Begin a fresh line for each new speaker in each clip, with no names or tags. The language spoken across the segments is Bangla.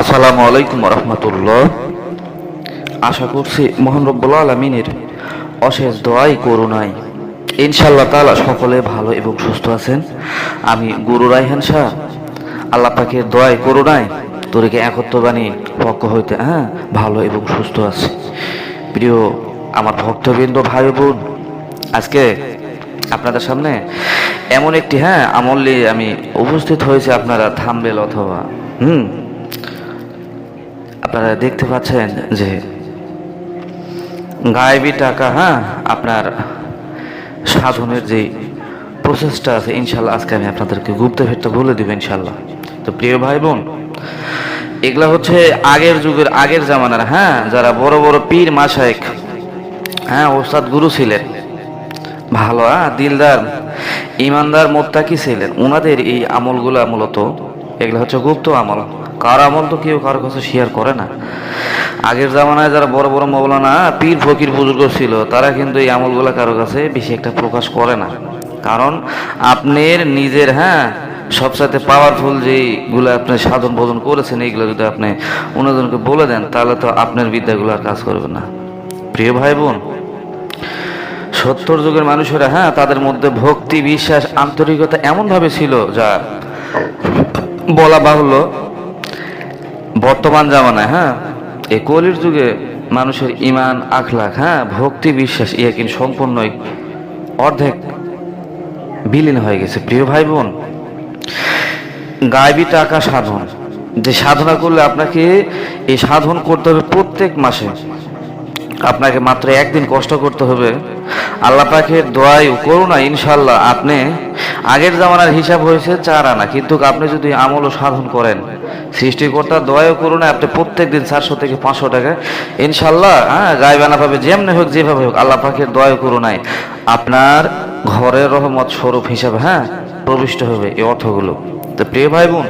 আসসালামু আলাইকুম রহমতুল্লাহ। আশা করছি মোহন রব্বুল আলমিনের অশেষ দোয়াই, করুণাই। ইনশাল্লাহ তালা সকলে ভালো এবং সুস্থ আছেন। আমি গুরু রাইহান শাহ, আল্লাহ পাকের দোয়াই, করুণাই তোরকে একত্রবাণী পক্ষ হইতে হ্যাঁ ভালো এবং সুস্থ আছে। প্রিয় আমার ভক্তবৃন্দ ভাই বোন আজকে আপনাদের সামনে এমন একটি হ্যাঁ আমল নিয়ে আমি উপস্থিত হয়েছে আপনারা থামবেল অথবা, হুম আপনারা দেখতে পাচ্ছেন যে গায়েবী টাকা হ্যাঁ আপনার সাধনের যে প্রসেসটা আছে, ইনশাল্লাহ আজকে আমি আপনাদেরকে গুপ্ত ভেটটা বলে দেবো, ইনশাল্লাহ। তো প্রিয় ভাই বোন, এগুলা হচ্ছে আগের যুগের, আগের জামানার হ্যাঁ যারা বড় বড় পীর মাসায়েক হ্যাঁ ওস্তাদ গুরু ছিলেন। ভালো হ্যাঁ দিলদার, ইমানদার, মোত্তাকি ছিলেন। ওনাদের এই আমলগুলো মূলত এগুলো হচ্ছে গুপ্ত আমল। কার আমল তো কেউ কারও কাছে শেয়ার করে না। আগের জামানায় যারা বড় বড় মৌলানা, পীর ফকির বুজুর্গ ছিল, তারা কিন্তু এই আমলগুলো কারও কাছে বেশি একটা প্রকাশ করে না। কারণ আপনার নিজের হ্যাঁ সবসাথে পাওয়ারফুল যেগুলো আপনি সাধন ভোজন করেছেন, এইগুলো যদি আপনি অন্যজনকে বলে দেন, তাহলে তো আপনার বিদ্যাগুলো আর কাজ করবে না। প্রিয় ভাই বোন সত্তর যুগের মানুষেরা হ্যাঁ তাদের মধ্যে ভক্তি, বিশ্বাস, আন্তরিকতা এমনভাবে ছিল যা বলা বাহুল্য বর্তমান জামানায় হ্যাঁ? এই কলির যুগে মানুষের ইমান আখলাখ হ্যাঁ? ভক্তি, বিশ্বাস ইয়ে কিন্তু সম্পূর্ণই অর্ধেক বিলীন হয়ে গেছে। প্রিয় ভাই বোন গায়বী টাকা সাধন। যে সাধনা করলে আপনাকে এই সাধন করতে হবে প্রত্যেক মাসে। আপনাকে মাত্র একদিন কষ্ট করতে হবে। আল্লাহ পাখের দোয়াই করুন না ইনশাল্লাহ আপনি আগের জামানার হিসাব হয়েছে চার আনা। কিন্তু আপনি যদি আমল ও সাধন করেন সৃষ্টিকর্তার দয়া করুন, আপনি প্রত্যেক দিন চারশো থেকে পাঁচশো টাকা, ইনশাল্লাহ হ্যাঁ গায়ে পাবে, যেমনি হোক, যেভাবে হোক, আল্লাহ পাখির দয়া করুনায় আপনার ঘরের রহমত স্বরূপ হিসাবে হ্যাঁ প্রবিষ্ট হবে এই অর্থগুলো। তো প্রিয় ভাই বোন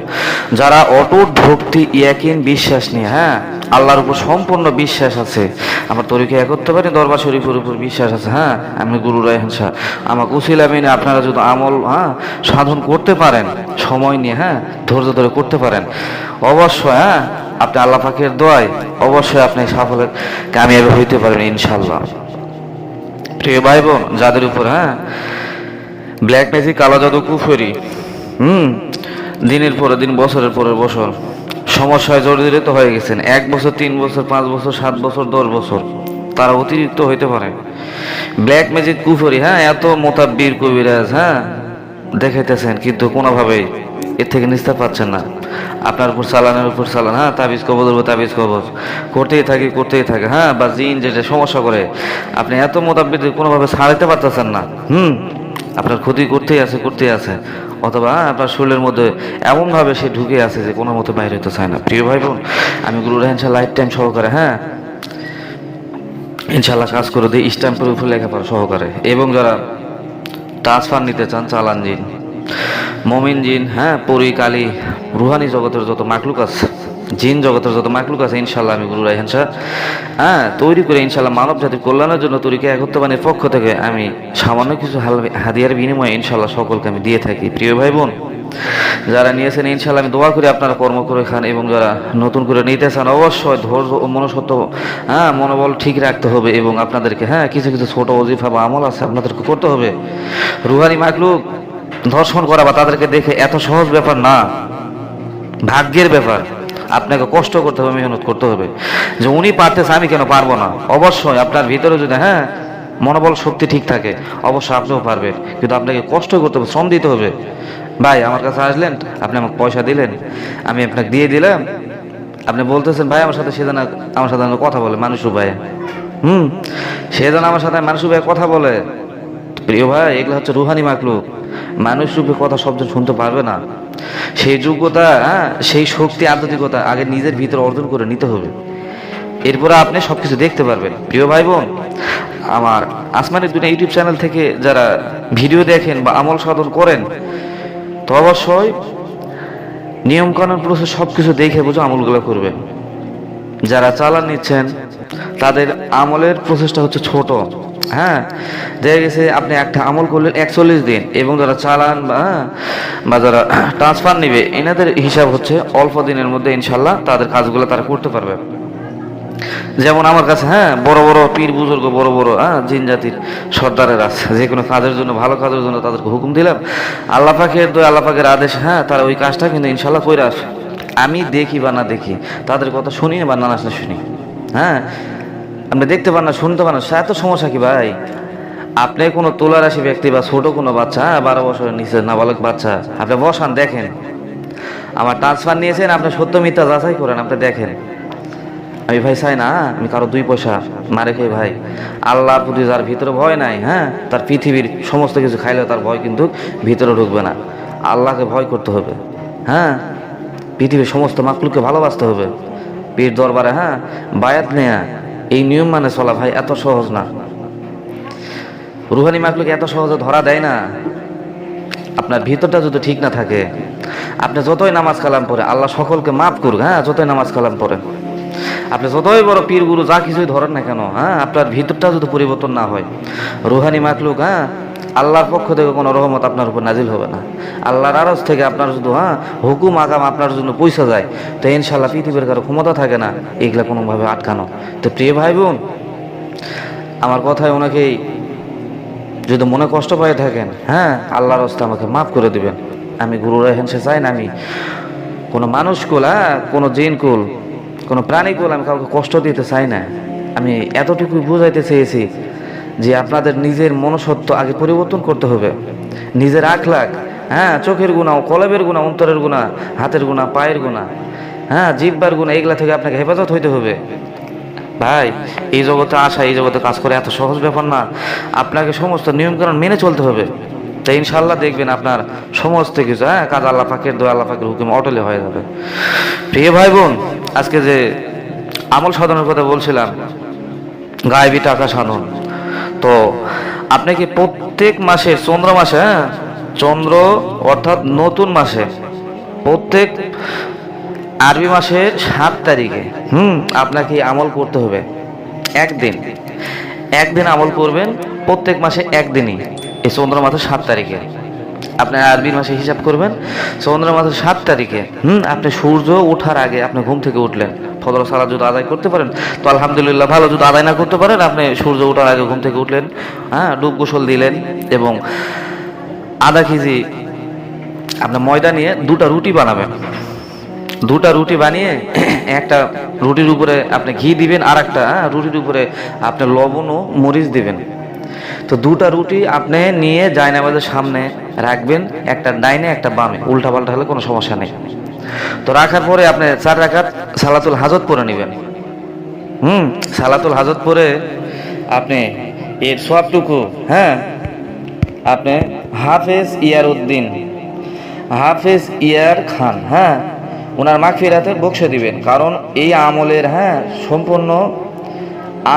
যারা অটুট ভক্তি, ইয়াকিন বিশ্বাস নিয়ে হ্যাঁ আল্লাহর উপর সম্পূর্ণ বিশ্বাস আছে, আমার তরিকে এক করতে পারি, দরবার শরীফের উপর বিশ্বাস আছে হ্যাঁ আমি গুরু রায়হান শাহ আমার উসিলা মেনে আপনারা যদি আমল হ্যাঁ সাধন করতে পারেন, সময় নিয়ে হ্যাঁ ধৈর্য ধরে করতে পারেন, অবশ্যই হ্যাঁ আপনি আল্লাহ পাকের দোয়ায়, অবশ্যই আপনি সাফল্যের কামিয়াবি হইতে পারেন ইনশাল্লাহ প্রিয় ভাই বোন যাদের উপর হ্যাঁ ব্ল্যাক ম্যাজিক কালো জাদু, কুফরি, হুম দিনের পরে দিন, বছরের পরে বছর। সমস্যায় জর্জরিত হয়ে গেছেন। এক বছর, তিন বছর, পাঁচ বছর, সাত বছর, দশ বছর। তারা অতিরিক্ত হইতে পারে। ব্ল্যাক ম্যাজিক কুফরি হ্যাঁ? এত মোতাব্বির কবিরাজ হ্যাঁ? দেখাইতেছেন, কিন্তু কোনোভাবেই এর থেকে নিস্তার পাচ্ছেন না। আপনার উপর চালানের উপর চালান হ্যাঁ? তাবিজ কবজ তাবিজ কবজ। করতেই থাকি, করতেই থাকে হ্যাঁ? বা জিন যেটা সমস্যা করে, আপনি এত মোতাব্বির কোনোভাবে ছাড়াইতে পারতেছেন না। হুম? আপনার ক্ষতি করতেই আছে করতেই আছে। অথবা আপনার শরীরের মধ্যে এমনভাবে সে ঢুকে আছে যে কোনো মতো বাইরে হতে চায় না। প্রিয় ভাই বোন আমি গুরু রেহানশাহ লাইফ টাইম সহকারে হ্যাঁ? ইনশাল্লাহ কাজ করে দিই স্ট্যাম্পের উপরে লেখাপড়া সহকারে। এবং যারা ট্রান্সফার নিতে চান চালান জিন মমিন জিন হ্যাঁ পরি কালী রুহানি জগতের যত মাকলুক আছে জিন জগতের যত মাকলুক আছে ইনশাল্লাহ আমি গুরু রাইহান শাহ। হ্যাঁ তৈরি করে ইনশাল্লাহ মানব জাতির কল্যাণের জন্য তৈরিকে একত্রবানের পক্ষ থেকে আমি সামান্য কিছু হাদিয়ার বিনিময়ে ইনশাল্লাহ সকলকে আমি দিয়ে থাকি। প্রিয় ভাই বোন যারা নিয়েছেন ইনশাল্লাহ আমি দোয়া করি আপনারা কর্ম করে খান এবং যারা নতুন করে নিতে চান, অবশ্যই ধৈর্য ও মনসত্ব হ্যাঁ মনোবল ঠিক রাখতে হবে এবং আপনাদেরকে হ্যাঁ কিছু কিছু ছোট অজিফা বা আমল আছে আপনাদেরকে করতে হবে। রুহানি মাকলুক ধর্ষণ করা বা তাদেরকে দেখে এত সহজ ব্যাপার না, ভাগ্যের ব্যাপার। আপনাকে কষ্ট করতে হবে, মেহনত করতে হবে। যে উনি পারতেছে, আমি কেন পারব না? অবশ্যই আপনার ভিতরে যদি হ্যাঁ মনোবল, শক্তি ঠিক থাকে, অবশ্যই আপনিও পারবেন। কিন্তু আপনাকে কষ্ট করতে হবে, শ্রম দিতে হবে। ভাই, আমার কাছে আসলেন, আপনি আমাকে পয়সা দিলেন, আমি আপনাকে দিয়ে দিলাম। আপনি বলতেছেন, ভাই, আমার সাথে সেদিন আমার সাথে কথা বলে, মানুষ ভাই হুম? সে সেদিন আমার সাথে মানুষ ভাই কথা বলে। প্রিয় ভাই, এগুলো হচ্ছে রুহানি মাকলুক মানুষ রূপে কথা শব্দ শুনতে পারবে না। সেই যোগ্যতা হ্যাঁ সেই শক্তি, আধ্যাত্মিকতা আগে নিজের ভিতরে অর্জন করে নিতে হবে। এরপরে আপনি সবকিছু দেখতে পারবেন। প্রিয় ভাই বোন আমার আসমানের দুটো ইউটিউব চ্যানেল থেকে যারা ভিডিও দেখেন বা আমল সাধন করেন, তো অবশ্যই নিয়মকানুন প্রসেস সব কিছু দেখে বুঝে আমলগুলো করবেন। যারা চালান নিচ্ছেন, তাদের আমলের প্রসেসটা হচ্ছে ছোট। হ্যাঁ দেখা গেছে আপনি একটা আমল করলেন একচল্লিশ দিন এবং যারা চালান বা হ্যাঁ, বা যারা ট্রান্সফার নেবে এনাদের হিসাব হচ্ছে অল্প দিনের মধ্যে ইনশাল্লাহ তাদের কাজগুলো তারা করতে পারবে। যেমন আমার কাছে হ্যাঁ বড় বড় পীর বুজুর্গ বড় বড় হ্যাঁ জিন জাতির সর্দারের আছে যে কোনো কাজের জন্য ভালো কাজের জন্য তাদেরকে হুকুম দিলাম। আল্লাহ পাকের দোয়া আল্লাহ পাকের আদেশ হ্যাঁ তারা ওই কাজটা কিন্তু ইনশাল্লাহ করে আসে আমি দেখি বা না দেখি তাদের কথা শুনি বা না না শুনি হ্যাঁ আপনি দেখতে পান না শুনতে পান না এত সমস্যা কি ভাই? আপনি কোনো তোলার আসি ব্যক্তি বা ছোট কোনো বাচ্চা হ্যাঁ, বারো বছরের নিচে নাবালক বাচ্চা আপনি বসান দেখেন। আমার ট্রান্সফার নিয়েছেন আপনি সত্য মিথ্যা যাচাই করেন আপনি দেখেন। আমি ভাই চাই না আমি কারও দুই পয়সা না রেখে ভাই আল্লাহর প্রতি যার ভিতরে ভয় নাই হ্যাঁ তার পৃথিবীর সমস্ত কিছু খাইলে তার ভয় কিন্তু ভিতরে ঢুকবে না। আল্লাহকে ভয় করতে হবে হ্যাঁ পৃথিবীর সমস্ত মাকলুককে ভালোবাসতে হবে। পীর দরবারে হ্যাঁ বায়াত নেয়া এই নিয়ম মানে চলা ভাই, এত সহজ না। রুহানি মাকলুকে এত সহজে ধরা দেয় না। আপনার ভিতরটা যদি ঠিক না থাকে, আপনি যতই নামাজ কালাম পড়ে, আল্লাহ সকলকে মাফ করুক হ্যাঁ যতই নামাজ কালাম পড়েন আপনি যতই বড় পীর গুরু যা কিছুই ধরেন না কেন হ্যাঁ আপনার ভিতরটা যদি পরিবর্তন না হয়, রুহানি মাকলুক হ্যাঁ আল্লাহর পক্ষ থেকে কোনো রহমত আপনার উপর নাজিল হবে না। আল্লাহর আরজ থেকে আপনার শুধু হ্যাঁ হুকুম, আগাম আপনার জন্য পয়সা যায়। তো ইনশাল্লাহ পৃথিবীর কারও ক্ষমতা থাকে না এগুলা কোনোভাবে আটকানো। তো প্রিয় ভাই বোন আমার কথায় ওনাকেই যদি মনে কষ্ট পেয়ে থাকেন হ্যাঁ আল্লাহর হস্তে আমাকে মাফ করে দিবেন। আমি গুরু রেহেন সে চাই না আমি। কোনো মানুষ কুল হ্যাঁ কোনো জিন কুল, কোনো প্রাণী কুল আমি কাউকে কষ্ট দিতে চাই না। আমি এতটুকুই বুঝাইতে চেয়েছি যে আপনাদের নিজের মনসত্ব আগে পরিবর্তন করতে হবে। নিজের আখলাখ হ্যাঁ চোখের গুণা কলবের গুণা, অন্তরের গুণা, হাতের গুণা, পায়ের গুণা হ্যাঁ জিব্বার গুণা, এগুলা থেকে আপনাকে হেফাজত হইতে হবে। ভাই, এই জগতে আসা, এই জগতে কাজ করে এত সহজ ব্যাপার না। আপনাকে সমস্ত নিয়মকানুন মেনে চলতে হবে। তাই ইনশাল্লাহ দেখবেন আপনার সমস্ত কিছু হ্যাঁ কাজ আল্লাহ পাকের দোয়া, আল্লাহ পাকের হুকুম অটলে হয়ে যাবে। প্রিয় ভাই বোন আজকে যে আমল সাধনের কথা বলছিলাম, গায়েবী টাকা সাধন। তো আপনি কি প্রত্যেক মাসে, চন্দ্র মাসে হ্যাঁ? চন্দ্র অর্থাৎ নতুন মাসে, প্রত্যেক আরবি মাসের সাত তারিখে, হুম, আপনাকে আমল করতে হবে একদিন। একদিন আমল করবেন, প্রত্যেক মাসে একদিনই, এই চন্দ্র মাসের সাত তারিখে। আপনার আরবির মাসে হিসাব করবেন। চন্দ্র মাসের সাত তারিখে হুম আপনি সূর্য ওঠার আগে আপনি ঘুম থেকে উঠলেন। ফজর সালা যদি আদায় করতে পারেন তো আলহামদুলিল্লাহ ভালো যদি আদায় না করতে পারেন আপনি সূর্য ওঠার আগে ঘুম থেকে উঠলেন হ্যাঁ ডুব গোসল দিলেন এবং আধা কেজি আপনার ময়দা নিয়ে দুটা রুটি বানাবেন। দুটা রুটি বানিয়ে একটা রুটির উপরে আপনি ঘি দিবেন আর একটা হ্যাঁ, রুটির উপরে আপনি লবণ ও মরিচ দিবেন। তো দুটা রুটি আপনি নিয়ে জায়নামাজের সামনে রাখবেন, একটা ডাইনে, একটা বামে। উল্টা পাল্টা হলে কোনো সমস্যা নেই। তো রাখার পরে আপনি চার রাখার সালাতুল হাজত পরে নেবেন। হুম, সালাতুল হাজত পরে আপনি এর সবটুকু হ্যাঁ আপনি হাফেজ ইয়ার উদ্দিন হাফেজ ইয়ার খান হ্যাঁ ওনার মাগফিরাতে বক্সে দিবেন। কারণ এই আমলের হ্যাঁ সম্পূর্ণ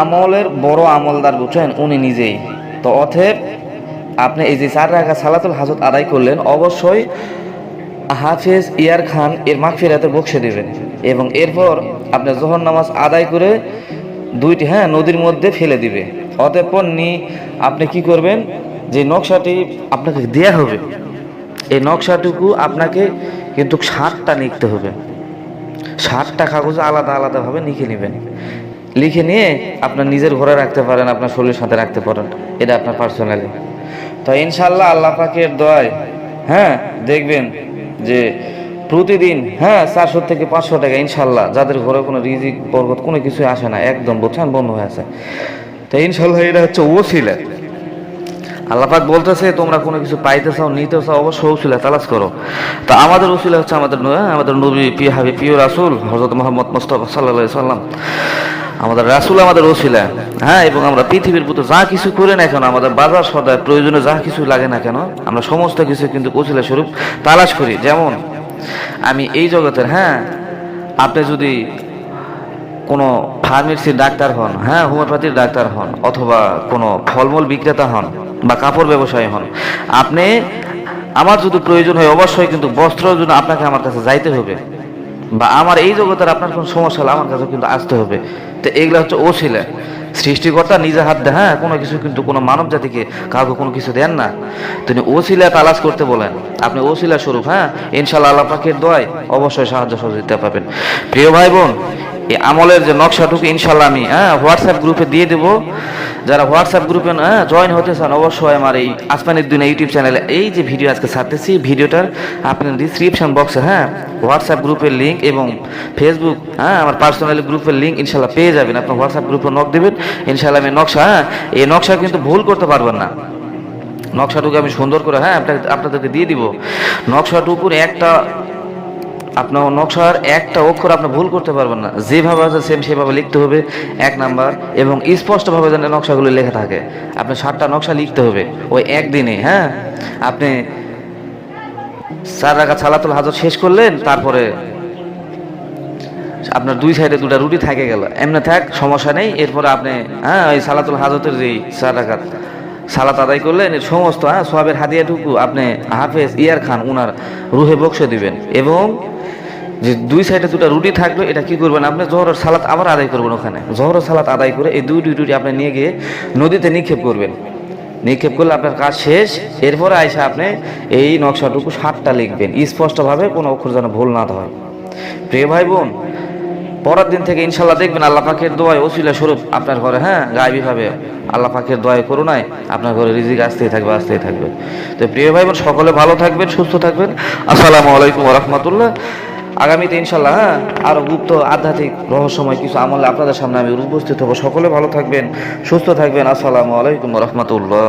আমলের বড় আমলদার বুঝছেন উনি নিজেই। তো অথেব আপনি এই যে চার রাখা সালাতুল হাজত আদায় করলেন, অবশ্যই হাফেজ ইয়ার খান এর মাগফিরাতে বক্সে দেবেন এবং এরপর আপনি জোহর নামাজ আদায় করে দুইটি হ্যাঁ নদীর মধ্যে ফেলে দিবে। অতঃপর নি আপনি কি করবেন? যে নকশাটি আপনাকে দেয়া হবে, এই নকশাটুকু আপনাকে কিন্তু ষাটটা লিখতে হবে। ষাটটা কাগজ আলাদা আলাদাভাবে লিখে নেবেন। লিখে নিয়ে আপনার নিজের ঘরে রাখতে পারেন, আপনার শরীরের সাথে রাখতে পারেন। এটা আপনার পার্সোনালি তো ইনশাল্লাহ আল্লাহ পাকের দয় হ্যাঁ দেখবেন যে প্রতিদিন হ্যাঁ চারশো থেকে পাঁচশো টাকা ইনশাল্লাহ যাদের ঘরে কোনো রিজিক বরগত কোনো কিছুই আসে না, একদম বুঝছেন বন্ধ হয়ে আছে। তো ইনশাল্লাহ এটা হচ্ছে ও ওসিলা আল্লাপাক বলতেছে, তোমরা কোনো কিছু পাইতে চাও, নিতে চাও, অবশ্যই উসিলা তালাশ করো। তা আমাদের উসিলা হচ্ছে আমাদের আমাদের নবী পি হাবি পিও রাসুল হজরত মোহাম্মদ মোস্তফা সাল্লাহ সাল্লাম আমাদের রাসুল আমাদের ওসিলা। হ্যাঁ এবং আমরা পৃথিবীর প্রতি যা কিছু করে না কেন, আমাদের বাজার সদায় প্রয়োজনে যা কিছু লাগে না কেন, আমরা সমস্ত কিছু কিন্তু ওসিলা স্বরূপ তালাশ করি। যেমন, আমি এই জগতের হ্যাঁ আপনি যদি কোনো ফার্মেসির ডাক্তার হন হ্যাঁ হোমিওপ্যাথির ডাক্তার হন, অথবা কোনো ফলমূল বিক্রেতা হন, বা কাপড় ব্যবসায়ী হন, আপনি আমার যদি প্রয়োজন হয়, অবশ্যই কিন্তু বস্ত্র জন্য আপনাকে আমার কাছে যাইতে হবে। বা আমার এই জগতের আপনার কোনো সমস্যা হলে আমার কাছে কিন্তু আসতে হবে। তো এগুলো হচ্ছে ওসিলা। সৃষ্টিকর্তা নিজে হাত দেয় হ্যাঁ কোনো কিছু কিন্তু কোনো মানব জাতিকে কাউকে কোনো কিছু দেন না। তিনি ওসিলা তালাশ করতে বলেন। আপনি ওসিলা স্বরূপ হ্যাঁ ইনশাল্লাহ আল্লাহ পাকের দোয়ায় অবশ্যই সাহায্য সহযোগিতা পাবেন। প্রিয় ভাই বোন, এই আমলের যে নকশাটুকু ইনশাল্লাহ আমি হ্যাঁ হোয়াটসঅ্যাপ গ্রুপে দিয়ে দেবো। যারা হোয়াটসঅ্যাপ গ্রুপে জয়েন হতে চান, অবশ্যই আমার এই আসমানের দুনিয়া ইউটিউব চ্যানেলে এই যে ভিডিও আজকে ছাড়তেছি ভিডিওটার আপনার ডিসক্রিপশন বক্সে হ্যাঁ হোয়াটসঅ্যাপ গ্রুপের লিঙ্ক এবং ফেসবুক হ্যাঁ আমার পার্সোনাল গ্রুপের লিঙ্ক ইনশাল্লাহ পেয়ে যাবেন। আপনার হোয়াটসঅ্যাপ গ্রুপে নক দেবেন ইনশাল্লাহ আমি নকশা হ্যাঁ এই নকশা কিন্তু ভুল করতে পারবেন না। নকশাটুকু আমি সুন্দর করে হ্যাঁ আপনাদেরকে দিয়ে দিব। নকশাটুকুর একটা আপনার নকশার একটা অক্ষর আপনি ভুল করতে পারবেন না। যেভাবে আছে সেম সেভাবে লিখতে হবে, এক নাম্বার, এবং স্পষ্টভাবে যেন নকশাগুলো লেখা থাকে। আপনি সাতটা নকশা লিখতে হবে, ওই একদিনে হ্যাঁ? আপনি চার রাখা ছালাতুল হাজর শেষ করলেন, তারপরে আপনার দুই সাইডে দুটা রুটি থাকে গেল। এমনি থাক, সমস্যা নেই, এরপরে আপনি হ্যাঁ ওই সালাতুল হাজতের যেই চার রাখাত সালাত আদায় করলেন সমস্ত হ্যাঁ সোয়াবের হাদিয়াটুকু আপনি হাফেজ ইয়ার খান, উনার রুহে বক্সে দিবেন। এবং যে দুই সাইডে দুটো রুটি থাকবে এটা কি করবেন আপনি? জহরের সালাত আবার আদায় করবেন ওখানে। জহরের সালাত আদায় করে এই দুই দুই রুটি আপনি নিয়ে গিয়ে নদীতে নিক্ষেপ করবেন। নিক্ষেপ করলে আপনার কাজ শেষ। এরপরে আইসা আপনি এই নকশাটুকু সাতটা লিখবেন। স্পষ্টভাবে কোনো অক্ষর যেন ভুল না হয় প্রিয় ভাই বোন পরের দিন থেকে ইনশাল্লাহ দেখবেন আল্লাহ পাকের দোয়ায় ওসিলা স্বরূপ আপনার ঘরে হ্যাঁ গায়েবীভাবে আল্লাহ পাকের দোয়ায় করুণায় আপনার ঘরে রিজিক আসতেই থাকবে আসতেই থাকবে। তো প্রিয় ভাই বোন সকলে ভালো থাকবেন, সুস্থ থাকবেন। আসসালামু আলাইকুম রহমতুল্লাহ। আগামীতে ইনশাল্লাহ হ্যাঁ আরও গুপ্ত আধ্যাত্মিক রহস্যময় কিছু আমলে আপনাদের সামনে আমি উপস্থিত হব। সকলে ভালো থাকবেন, সুস্থ থাকবেন। আসসালামু আলাইকুম রহমতুল্লাহ।